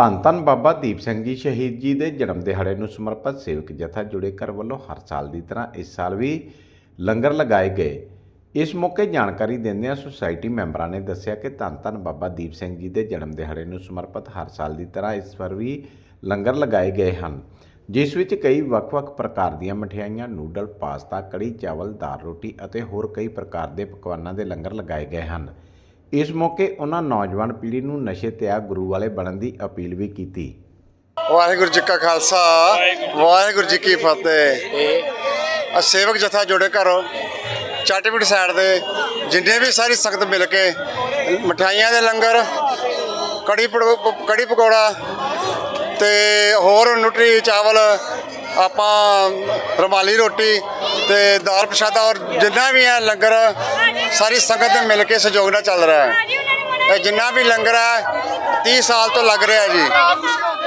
ਧੰਨ ਧੰਨ ਬਾਬਾ ਦੀਪ ਸਿੰਘ ਜੀ ਸ਼ਹੀਦ ਜੀ ਦੇ ਜਨਮ ਦਿਹਾੜੇ ਨੂੰ ਸਮਰਪਿਤ ਸੇਵਕ ਜਥਾ ਜੁੜੇ ਕਰ ਵੱਲੋਂ ਹਰ ਸਾਲ ਦੀ ਤਰ੍ਹਾਂ ਇਸ ਸਾਲ ਵੀ ਲੰਗਰ ਲਗਾਏ ਗਏ। ਇਸ ਮੌਕੇ ਜਾਣਕਾਰੀ ਦਿੰਦਿਆਂ ਸੁਸਾਇਟੀ ਮੈਂਬਰਾਂ ਨੇ ਦੱਸਿਆ ਕਿ ਧੰਨ ਧੰਨ ਬਾਬਾ ਦੀਪ ਸਿੰਘ ਜੀ ਦੇ ਜਨਮ ਦਿਹਾੜੇ ਨੂੰ ਸਮਰਪਿਤ ਹਰ ਸਾਲ ਦੀ ਤਰ੍ਹਾਂ ਇਸ ਵਾਰ ਵੀ ਲੰਗਰ ਲਗਾਏ ਗਏ ਹਨ, ਜਿਸ ਵਿੱਚ ਕਈ ਵੱਖ-ਵੱਖ ਪ੍ਰਕਾਰ ਦੀਆਂ ਮਠਿਆਈਆਂ, ਨੂਡਲ, ਪਾਸਤਾ, ਕੜੀ, ਚਾਵਲ, ਦਾਲ ਰੋਟੀ ਅਤੇ ਹੋਰ ਕਈ ਪ੍ਰਕਾਰ ਦੇ ਪਕਵਾਨਾਂ ਦੇ ਲੰਗਰ ਲਗਾਏ ਗਏ ਹਨ। ਇਸ ਮੌਕੇ ਉਹਨਾਂ ਨੌਜਵਾਨ ਪੀੜ੍ਹੀ ਨੂੰ ਨਸ਼ੇ ਤਿਆਗ ਗੁਰੂ ਵਾਲੇ ਬਣਨ ਦੀ ਅਪੀਲ ਵੀ ਕੀਤੀ। ਵਾਹਿਗੁਰੂ ਜੀ ਕਾ ਖਾਲਸਾ, ਵਾਹਿਗੁਰੂ ਜੀ ਕੀ ਫਤਿਹ। ਆ ਸੇਵਕ ਜਥਾ ਜੁੜੇ ਘਰੋਂ ਚਾਟੀਪੀਟ ਸਾਈਡ ਦੇ, ਜਿੰਨੇ ਵੀ ਸਾਰੀ ਸੰਗਤ ਮਿਲ ਕੇ ਮਠਾਈਆਂ ਦੇ ਲੰਗਰ, ਕੜੀ ਪੜੋ- ਕੜੀ ਪਕੌੜਾ ਤੇ ਹੋਰ ਨੁਟਰੀ ਚਾਵਲ ਆਪਾਂ ਰੁਮਾਲੀ ਰੋਟੀ ਤੇ ਦਾਲ ਪ੍ਰਸ਼ਾਦਾ ਔਰ ਜਿੰਨਾ ਵੀ ਹੈ ਲੰਗਰ ਸਾਰੀ ਸੰਗਤ ਦੇ ਮਿਲ ਕੇ ਸਹਿਯੋਗ ਨਾਲ ਚੱਲ ਰਿਹਾ ਹੈ। ਇਹ ਜਿੰਨਾ ਵੀ ਲੰਗਰ ਹੈ 30 ਸਾਲ ਤੋਂ ਲੱਗ ਰਿਹਾ ਜੀ।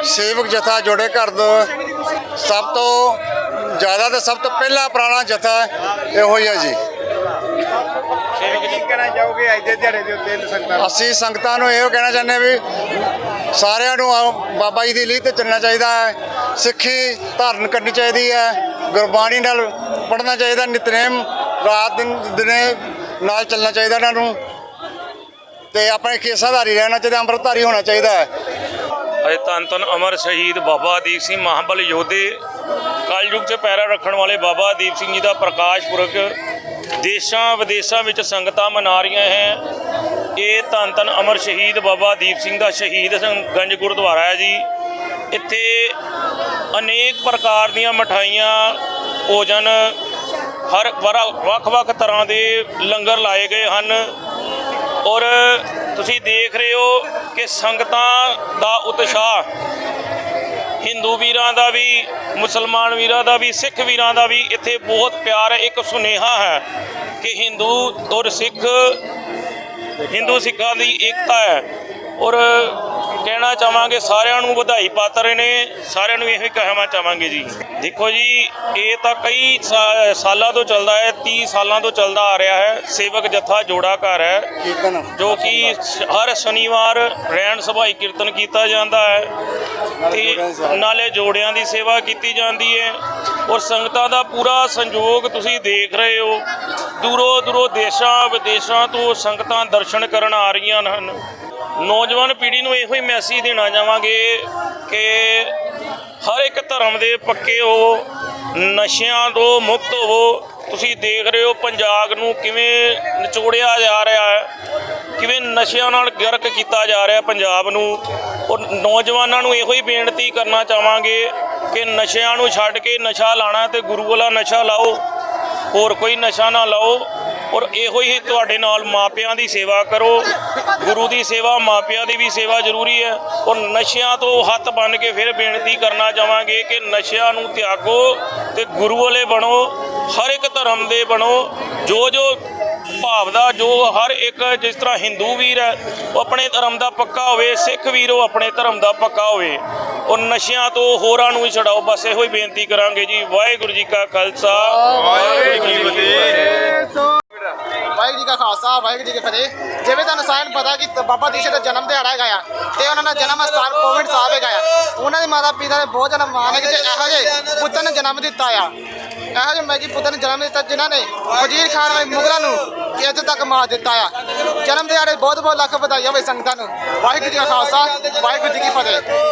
ਸੇਵਕ ਜਥਾ ਜੋੜੇ ਘਰ ਦਾ ਸਭ ਤੋਂ ਜ਼ਿਆਦਾ ਤੇ ਸਭ ਤੋਂ ਪਹਿਲਾ ਪੁਰਾਣਾ ਜਥਾ ਇਹੋ ਹੀ ਹੈ ਜੀ। ਕੀ ਕਹਿਣਾ ਚਾਹੋਗੇ? ਅੱਜ ਦੇ ਦਿਹਾੜੇ ਦੇ ਉੱਤੇ ਸੰਗਤਾਂ ਅਸੀਂ ਸੰਗਤਾਂ ਨੂੰ ਇਹੋ ਕਹਿਣਾ ਚਾਹੁੰਦੇ ਹਾਂ ਵੀ ਸਾਰਿਆਂ ਨੂੰ ਆਓ, ਬਾਬਾ ਜੀ ਦੀ ਲੀਹ ਤੇ ਚੱਲਣਾ ਚਾਹੀਦਾ ਹੈ। ਸਿੱਖੀ ਧਾਰਨ ਕਰਨੀ ਚਾਹੀਦੀ ਹੈ। ਗੁਰਬਾਣੀ ਨਾਲ ਪੜ੍ਹਨਾ ਚਾਹੀਦਾ ਨਿਤਨੇਮ ਰਾਤ ਦਿਨ ਦਿਨੇ ਨਾਲ ਚੱਲਣਾ ਚਾਹੀਦਾ ਇਹਨਾਂ ਨੂੰ। ਤੇ ਆਪਣੇ ਕੇਸਾਧਾਰੀ ਰਹਿਣਾ ਚਾਹੀਦਾ ਅੰਮ੍ਰਿਤਧਾਰੀ ਹੋਣਾ ਚਾਹੀਦਾ ਹੈ। ਅਜੇ ਧੰਨ ਧੰਨ ਅਮਰ ਸ਼ਹੀਦ ਬਾਬਾ ਦੀਪ ਸਿੰਘ ਮਹਾਬਲ ਯੋਧੇ ਕਲਯੁਗ 'ਚ ਪੈਰਾ ਰੱਖਣ ਵਾਲੇ ਬਾਬਾ ਦੀਪ ਸਿੰਘ ਜੀ ਦਾ ਪ੍ਰਕਾਸ਼ ਪੁਰਖ ਦੇਸ਼ਾਂ ਵਿਦੇਸ਼ਾਂ ਵਿੱਚ ਸੰਗਤਾਂ ਮਨਾ ਰਹੀਆਂ ਹੈ। ਇਹ ਧੰਨ ਧੰਨ ਅਮਰ ਸ਼ਹੀਦ ਬਾਬਾ ਦੀਪ ਸਿੰਘ ਦਾ ਸ਼ਹੀਦ ਗੰਜ ਗੁਰਦੁਆਰਾ ਹੈ ਜੀ। ਇੱਥੇ ਅਨੇਕ ਪ੍ਰਕਾਰ ਦੀਆਂ ਮਠਾਈਆਂ ਭੋਜਨ ਹਰ ਵਰਾ- ਵੱਖ-ਵੱਖ ਤਰ੍ਹਾਂ ਦੇ ਲੰਗਰ ਲਾਏ ਗਏ ਹਨ। ਔਰ ਤੁਸੀਂ ਦੇਖ ਰਹੇ ਹੋ ਕਿ ਸੰਗਤਾਂ ਦਾ ਉਤਸ਼ਾਹ, ਹਿੰਦੂ ਵੀਰਾਂ ਦਾ ਵੀ, ਮੁਸਲਮਾਨ ਵੀਰਾਂ ਦਾ ਵੀ, ਸਿੱਖ ਵੀਰਾਂ ਦਾ ਵੀ ਇੱਥੇ ਬਹੁਤ ਪਿਆਰ ਹੈ। ਇੱਕ ਸੁਨੇਹਾ ਹੈ ਕਿ ਹਿੰਦੂ ਔਰ ਸਿੱਖ ਹਿੰਦੂ ਸਿੱਖਾਂ ਦੀ ਏਕਤਾ ਹੈ। ਔਰ ਕਹਿਣਾ ਚਾਹਾਂਗੇ ਸਾਰਿਆਂ ਨੂੰ ਵਧਾਈ ਪਾਤਰ ਨੇ ਸਾਰਿਆਂ ਨੂੰ ਇਹੋ ਹੀ ਕਹਿਣਾ ਚਾਹਾਂਗੇ ਜੀ। ਦੇਖੋ ਜੀ ਇਹ ਤਾਂ ਕਈ ਸਾਲਾਂ ਤੋਂ ਚੱਲਦਾ ਹੈ 30 ਸਾਲਾਂ ਤੋਂ ਚੱਲਦਾ ਆ ਰਿਹਾ ਹੈ। ਸੇਵਕ ਜਥਾ ਜੋੜਾ ਘਰ ਹੈ ਕੀਰਤਨ। ਜੋ ਕਿ ਹਰ ਸ਼ਨੀਵਾਰ ਰੈਣ ਸਭਾਈ ਕੀਰਤਨ ਕੀਤਾ ਜਾਂਦਾ ਹੈ। ਤੇ ਨਾਲੇ ਜੋੜਿਆਂ ਦੀ ਸੇਵਾ ਕੀਤੀ ਜਾਂਦੀ ਹੈ। ਔਰ ਸੰਗਤਾਂ ਦਾ ਪੂਰਾ ਸੰਯੋਗ ਤੁਸੀਂ ਦੇਖ ਰਹੇ ਹੋ। ਦੂਰੋਂ ਦੂਰੋਂ ਦੇਸ਼ਾਂ, ਵਿਦੇਸ਼ਾਂ ਤੋਂ ਸੰਗਤਾਂ ਦਰਸ਼ਨ ਕਰਨ ਆ ਰਹੀਆਂ ਹਨ। ਨੌਜਵਾਨ ਪੀੜ੍ਹੀ ਨੂੰ ਇਹੋ ਹੀ ਮੈਸੇਜ ਦੇਣਾ ਚਾਹਾਂਗੇ ਕਿ ਹਰ ਇੱਕ ਧਰਮ ਦੇ ਪੱਕੇ ਹੋ, ਨਸ਼ਿਆਂ ਤੋਂ ਮੁਕਤ ਹੋ। ਤੁਸੀਂ ਦੇਖ ਰਹੇ ਹੋ ਪੰਜਾਬ ਨੂੰ ਕਿਵੇਂ ਨਿਚੋੜਿਆ ਜਾ ਰਿਹਾ ਹੈ, ਕਿਵੇਂ ਨਸ਼ਿਆਂ ਨਾਲ ਗਰਕ ਕੀਤਾ ਜਾ ਰਿਹਾ ਪੰਜਾਬ ਨੂੰ। ਔਰ ਨੌਜਵਾਨਾਂ ਨੂੰ ਇਹੋ ਹੀ ਬੇਨਤੀ ਕਰਨਾ ਚਾਹਾਂਗੇ ਕਿ ਨਸ਼ਿਆਂ ਨੂੰ ਛੱਡ ਕੇ ਨਸ਼ਾ ਲਾਣਾ ਤੇ ਗੁਰੂ ਵਾਲਾ ਨਸ਼ਾ ਲਾਓ। ਹੋਰ ਕੋਈ ਨਸ਼ਾ ਨਾ ਲਾਓ ਔਰ ਇਹੋ ਹੀ ਤੁਹਾਡੇ ਨਾਲ ਮਾਪਿਆਂ ਦੀ ਸੇਵਾ ਕਰੋ। ਗੁਰੂ ਦੀ ਸੇਵਾ, ਮਾਪਿਆਂ ਦੀ ਵੀ ਸੇਵਾ ਜ਼ਰੂਰੀ ਹੈ। ਔਰ ਨਸ਼ਿਆਂ ਤੋਂ ਹੱਥ ਬੰਨ ਕੇ ਫਿਰ ਬੇਨਤੀ ਕਰਨਾ ਚਾਹਾਂਗੇ ਕਿ ਨਸ਼ਿਆਂ ਨੂੰ ਤਿਆਗੋ ਤੇ ਗੁਰੂ ਵਾਲੇ ਬਣੋ, ਹਰ ਇੱਕ ਧਰਮ ਦੇ ਬਣੋ। ਜੋ ਜੋ ਭਾਵ ਦਾ ਜੋ ਹਰ ਇੱਕ ਜਿਸ ਤਰ੍ਹਾਂ ਹਿੰਦੂ ਵੀਰ ਹੈ, ਉਹ ਆਪਣੇ ਧਰਮ ਦਾ ਪੱਕਾ ਹੋਵੇ, ਸਿੱਖ ਵੀਰ ਉਹ ਆਪਣੇ ਧਰਮ ਦਾ ਪੱਕਾ ਹੋਵੇ। ਔਰ ਨਸ਼ਿਆਂ ਤੋਂ ਹੋਰਾਂ ਨੂੰ ਹੀ ਛਡਾਓ। ਬਸ ਇਹੋ ਹੀ ਬੇਨਤੀ ਕਰਾਂਗੇ ਜੀ ਵਾਹਿਗੁਰੂ ਜੀ ਕਾ ਖਾਲਸਾ। ਵਾਹਿਗੁਰੂ ਜੀ ਕੀ ਫਤਿਹ। ਵਾਹਿਗੁਰੂ ਜੀ ਕਾ ਖਾਲਸਾ ਵਾਹਿਗੁਰੂ ਜੀ ਕੀ ਫਤਿਹ। ਜਿਵੇਂ ਤੁਹਾਨੂੰ ਸਾਰਿਆਂ ਨੂੰ ਪਤਾ ਕਿ ਬਾਬਾ ਦੀਪ ਸਿੰਘ ਦਾ ਜਨਮ ਦਿਹਾੜਾ ਹੈਗਾ ਆ ਤੇ ਉਹਨਾਂ ਦਾ ਜਨਮ ਸਥਾਨ ਕੋਵਿਡ ਸਾਹਿਬ ਹੈਗਾ ਆ। ਉਹਨਾਂ ਦੇ ਮਾਤਾ ਪਿਤਾ ਨੇ ਬਹੁਤ ਜ਼ਿਆਦਾ ਮਾਣ ਹੈ ਕਿ ਜੇ ਇਹੋ ਜਿਹੇ ਪੁੱਤਰ ਨੂੰ ਜਨਮ ਦਿੱਤਾ ਆ। ਇਹੋ ਜਿਹੇ ਮੈਗੀ ਪੁੱਤਰ ਨੂੰ ਜਨਮ ਦਿੱਤਾ ਜਿਨ੍ਹਾਂ ਨੇ ਵਜ਼ੀਰ ਖਾਨ ਵਾਲੇ ਮੁਗਲਾਂ ਨੂੰ ਅੱਜ ਤੱਕ ਮਾਰ ਦਿੱਤਾ ਆ। ਜਨਮ ਦਿਹਾੜੇ ਬਹੁਤ ਬਹੁਤ ਲੱਖ ਵਧਾਈਆਂ ਹੋਵੇ ਸੰਗਤਾਂ ਨੂੰ। ਵਾਹਿਗੁਰੂ ਜੀ ਕਾ ਖਾਲਸਾ ਵਾਹਿਗੁਰੂ ਜੀ ਕੀ ਫਤਿਹ।